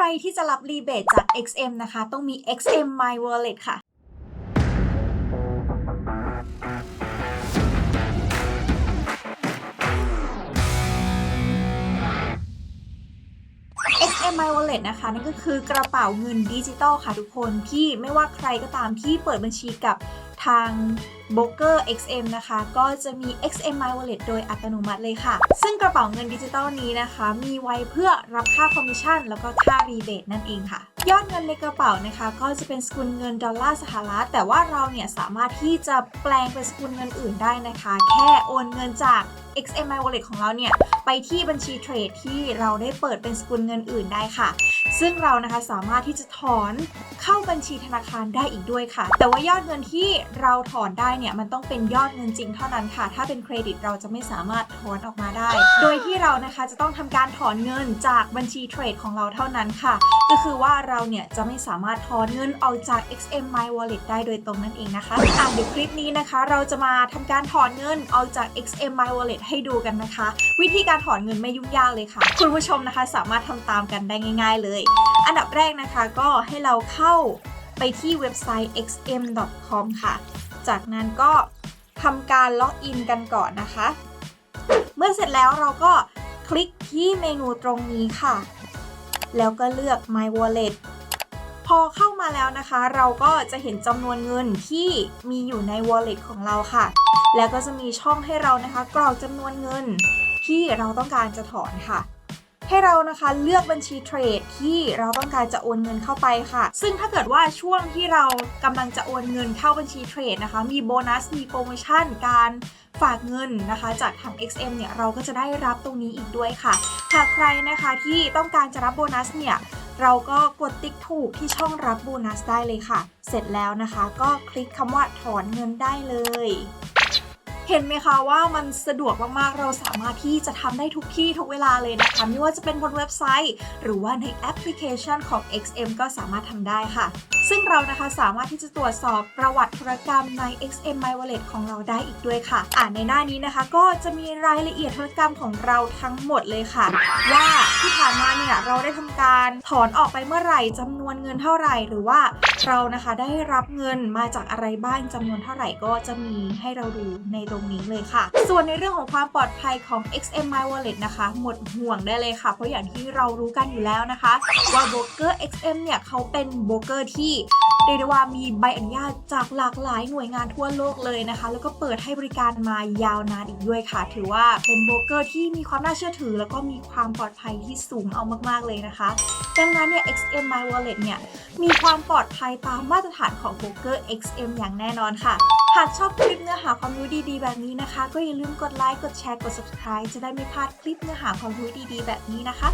ใครที่จะรับรีเบทจาก XM นะคะ ต้องมี XM My Wallet ค่ะ XM My Wallet นะคะนั่นก็คือกระเป๋าเงินดิจิตอลค่ะทุกคนที่ไม่ว่าใครก็ตามที่เปิดบัญชีกับ ทาง b o k e r XM นะคะ ก็จะมี XM My Wallet โดยอัตโนมัติเลยค่ะ ซึ่งกระเป๋าเงินดิจิตอลนี้นะคะ มีไว้เพื่อรับค่าคอมมิชชั่น แล้วก็ค่ารีเบทนั่นเองค่ะ ยอดเงินในกระเป๋านะคะ ก็จะเป็นสกุลเงินดอลลาร์สหรัฐ แต่ว่าเราเนี่ยสามารถที่จะแปลงเป็นสกุลเงินอื่นได้นะคะ แค่โอนเงินจาก XM My Wallet ของเราเนี่ย ไปที่บัญชีเทรดที่เราได้เปิดเป็นสกุลเงินอื่นได้ค่ะ ซึ่งเรานะคะสามารถที่จะถอนเข้าบัญชีธนาคารได้อีกด้วยค่ะ แต่ว่ายอดเงินที่เราถอนได้เนี่ย มันต้องเป็นยอดเงินจริงเท่านั้นค่ะ ถ้าเป็นเครดิตเราจะไม่สามารถถอนออกมาได้ โดยที่เรานะคะจะต้องทำการถอนเงินจากบัญชีเทรดของเราเท่านั้นค่ะ ก็คือว่าเราเนี่ยจะไม่สามารถถอนเงินออกจาก XM My Wallet ได้โดยตรงนั่นเองนะคะอะเดี๋ยวคลิปนี้นะคะ เราจะมาทำการถอนเงินออกจาก XM My Wallet ให้ดูกันนะคะ วิธีการถอนเงินไม่ยุ่งยากเลยค่ะ คุณผู้ชมนะคะสามารถทำตามกันได้ง่าย ๆ เลย อันดับแรกนะคะก็ให้เราเข้าไปที่เว็บไซต์ xm.com ค่ะ จากนั้นก็ทำการล็อกอินกันก่อนนะคะ เมื่อเสร็จแล้วเราก็คลิกที่เมนูตรงนี้ค่ะ แล้วก็เลือก My Wallet พอเข้ามาแล้วนะคะ เราก็จะเห็นจำนวนเงินที่มีอยู่ใน Wallet ของเราค่ะ แล้วก็จะมีช่องให้เรานะคะ กรอกจำนวนเงินที่เราต้องการจะถอนค่ะให้เรานะคะเลือกบัญชีเทรดที่เราต้องการจะโอนเงินเข้าไปค่ะ ซึ่งถ้าเกิดว่าช่วงที่เรากำลังจะโอนเงินเข้าบัญชีเทรดนะคะ มีโบนัส มีโปรโมชั่น การฝากเงินนะคะ จากทาง XM เนี่ย เราก็จะได้รับตรงนี้อีกด้วยค่ะ หากใครนะคะที่ต้องการจะรับโบนัสเนี่ย เราก็กดติ๊กถูกที่ช่องรับโบนัสได้เลยค่ะ เสร็จแล้วนะคะ ก็คลิกคำว่าถอนเงินได้เลย เห็นไหมคะว่ามันสะดวกมากๆ เราสามารถที่จะทำได้ทุกที่ทุกเวลาเลยนะคะไม่ว่าจะเป็นบนเว็บไซต์ หรือว่าในแอปพลิเคชันของ XM ก็สามารถทำได้ค่ะ ซึ่งเรานะคะสามารถที่จะตรวจสอบประวัติธุรกรรมใน XM My Wallet ของเราได้อีกด้วยค่ะ อ่านในหน้านี้นะคะ ก็จะมีรายละเอียดธุรกรรมของเราทั้งหมดเลยค่ะ ว่าที่ผ่านมาเนี่ยเราได้ทำการถอนออกไปเมื่อไหร่จำนวนเงินเท่าไหร่ หรือว่าเรานะคะได้รับเงินมาจากอะไรบ้างจำนวนเท่าไหร่ก็จะมีให้เราดูในตรงนี้เลยค่ะ ส่วนในเรื่องของความปลอดภัยของ XM My Wallet นะคะ หมดห่วงได้เลยค่ะ เพราะอย่างที่เรารู้กันอยู่แล้วนะคะ ว่าโบรกเกอร์ XM เนี่ยเขาเป็นโบรกเกอร์ที่เรียกได้ว่ามีใบอนุญาตจากหลากหลายหน่วยงานทั่วโลกเลยนะคะ แล้วก็เปิดให้บริการมายาวนานอีกด้วยค่ะ ถือว่าเป็นโบรกเกอร์ที่มีความน่าเชื่อถือ แล้วก็มีความปลอดภัยที่สูงเอามาก ๆ เลยนะคะ ดังนั้นเนี่ย XM My Wallet เนี่ย มีความปลอดภัยตามมาตรฐานของ Google XM อย่างแน่นอนค่ะ หากชอบคลิปเนื้อหาความรู้ดีๆ แบบนี้นะคะ ก็อย่าลืมกดไลค์ กดแชร์ กด subscribe จะได้ไม่พลาดคลิปเนื้อหาความรู้ดีๆ แบบนี้นะคะ